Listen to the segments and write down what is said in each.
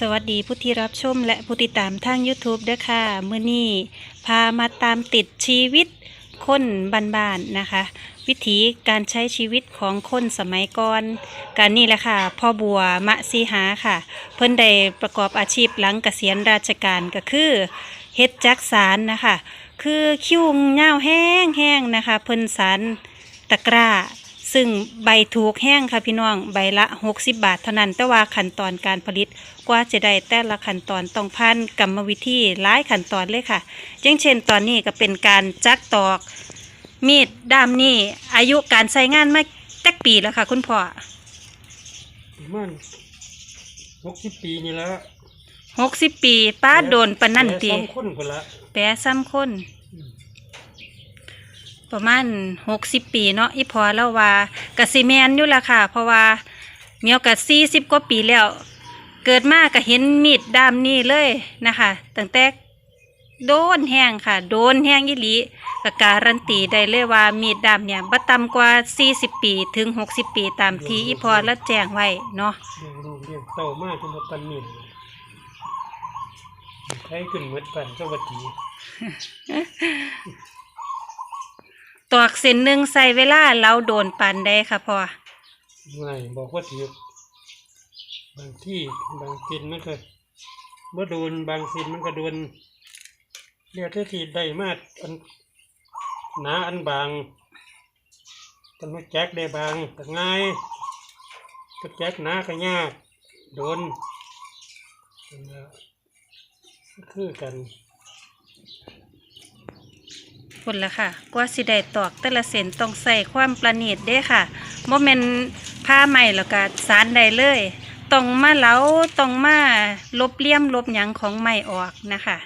สวัสดีผู้ที่รับชมและผู้ติดตามทาง YouTube ด้อค่ะมื้อนี้พามาตามติดชีวิตคนบ้านๆนะคะ วิถีการใช้ชีวิตของคนสมัยก่อนการนี่แหละค่ะพ่อบัวมะซีหาค่ะ เพิ่นได้ประกอบอาชีพหลังเกษียณราชการก็คือเฮ็ดจักสารนะคะ คือคิ้วเงาแห้งแห้งๆนะคะ เพิ่นสารตะกร้า ซึ่งใบถูกแห้งค่ะพี่น้องใบละ 60 บาทเท่านั้น แต่ว่าขั้นตอนการผลิตกว่าจะได้แต่ละขั้นตอนต้องผ่านกรรมวิธีหลายขั้นตอนเลยค่ะอย่างเช่นตอนนี้ก็เป็นการจักตอกมีดด้ามนี่อายุการใช้งานมาจักปีแล้วค่ะ คุณพ่อประมาณหกสิบปีนี่ละ60 ปีป้าโดนปานนั่นตีแก่สองคนคนละ แปรซ้ำคน ประมาณหกสิบปีเนาะอีพอแล้วว่ากสิแมนอยู่ละค่ะ เพราะว่าเมียวกับสี่สิบกว่าปีแล้ว เกิดมาก็เห็นมีดด้ามนี่เลยนะคะตั้งแต่โดนแห้งค่ะ โดนแห้งอีหลีก็การันตีได้เลยว่ามีดด้ามเนี่ยบ่ต่ำกว่า 40 ปีถึง 60 ปีตามที่อีพอแล้วแจ้งไว้เนาะเลี้ยงลูกเลี้ยงเต้ามากจนมาปันนี่ใครขึ้นเหมือนปันสวัสดี ตอกเส้นหนึ่งใส่เวลาเราโดนปันได้ค่ะพ่อไม่บอกว่าถือบางที่บางสินมันก็เมื่อโดนบางสินมันก็โดนเรียกที่ที่ได้มากอันหนาอันบางตันรู้แจ็คได้บางแต่ง่ายก็แจ็คหนาก็ยากโดนคือกัน พุ่นละค่ะ กว่าสิได้ตอกแต่ละเส้นต้องใส่ความประณีตเด้ค่ะบ่แม่นผ้าใหม่แล้วก็สารได้เลยต้องมาเหลาต้องมาลบเลี่ยมลบหยังของใหม่ออกนะคะ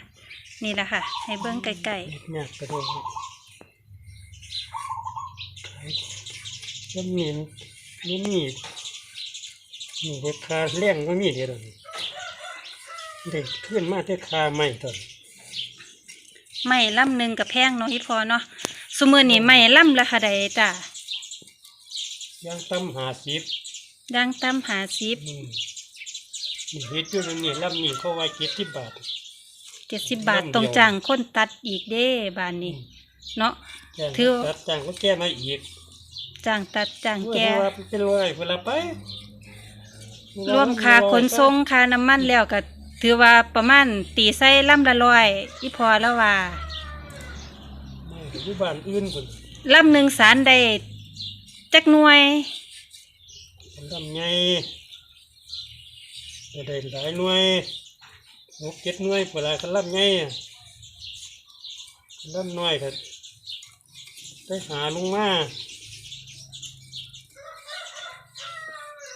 นี่แหละค่ะ ให้เบิ่งใกล้เฮ็ดยกระโดดแล้วมีนี่มีนี่เด็กคาเลี้ยงก็มีเดียวนี้เด็กขึ้นมาแต่คาไม่ตอนๆ ไม้ล่ำหนึ่งกับแพงเนาะอีพอเนาะสมือนี่ไม้ล่ำราคาใดจ้ะยังตั้มหาสิบดังตำหาซิบอืมนี่เฮ็ดอยู่นั่นนี่ลำนี่เขาว่าเจ็ดสิบบาท เจ็ดสิบบาทต้องจ้างคนตัดอีกเด้บานนี้ เนาะแจ้งถือ ตัดจ้างเขาแก้มาอีกจ้างตัดจ้างเมื่อแก่ว่าเป็นร้อยเวลาไปรวมค่าขนส่งค่าน้ำมันแล้วก็ ถือว่าประมาณตีใส่ลำละร้อยอีพอแล้วว่าไม่อยู่บ้านอื่นพุ่นลำหนึ่งสารได้จักหน่วยลำใหญ่ก็ได้หลายหน่วยหกเจ็ดหน่วยเวลาเขาลำใหญ่อะลำน้อยก็ไปหาลงมา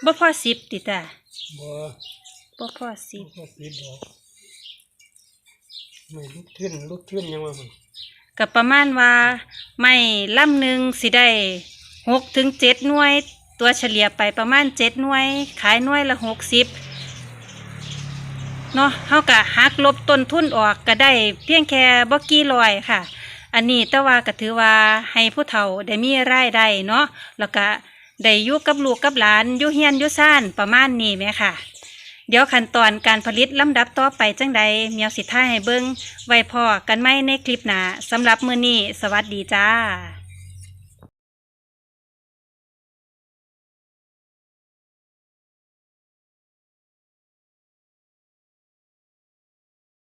บ่พอสิบติจ้ะบ่ บ่พอสิบก็สิบดอกไม่ลุกขึ้นลุกขึ้นยังว่ามันก็ประมาณว่าไม่ลำหนึ่งสิได้หกถึงเจ็ดหน่วย ตัวเฉลี่ยไปประมาณเจ็ดหน่วย ขายหน่วยละหกสิบเนาะเฮาก็หักลบต้นทุนออกก็ได้เพียงแค่บ่กี่ร้อยค่ะ อันนี้แต่ว่าก็ถือว่าให้ผู้เฒ่าได้มีรายได้เนาะแล้วก็ได้อยู่กับลูกกับหลานอยู่เฮียนอยู่ซ่านประมาณนี้แหมค่ะ เดี๋ยวขั้นตอนการผลิตลำดับต่อไปจังใดเมียวสิท่าให้เบิ้งไว้พอกันไหมในคลิปหนาสำหรับมือนี้ สวัสดีจ้า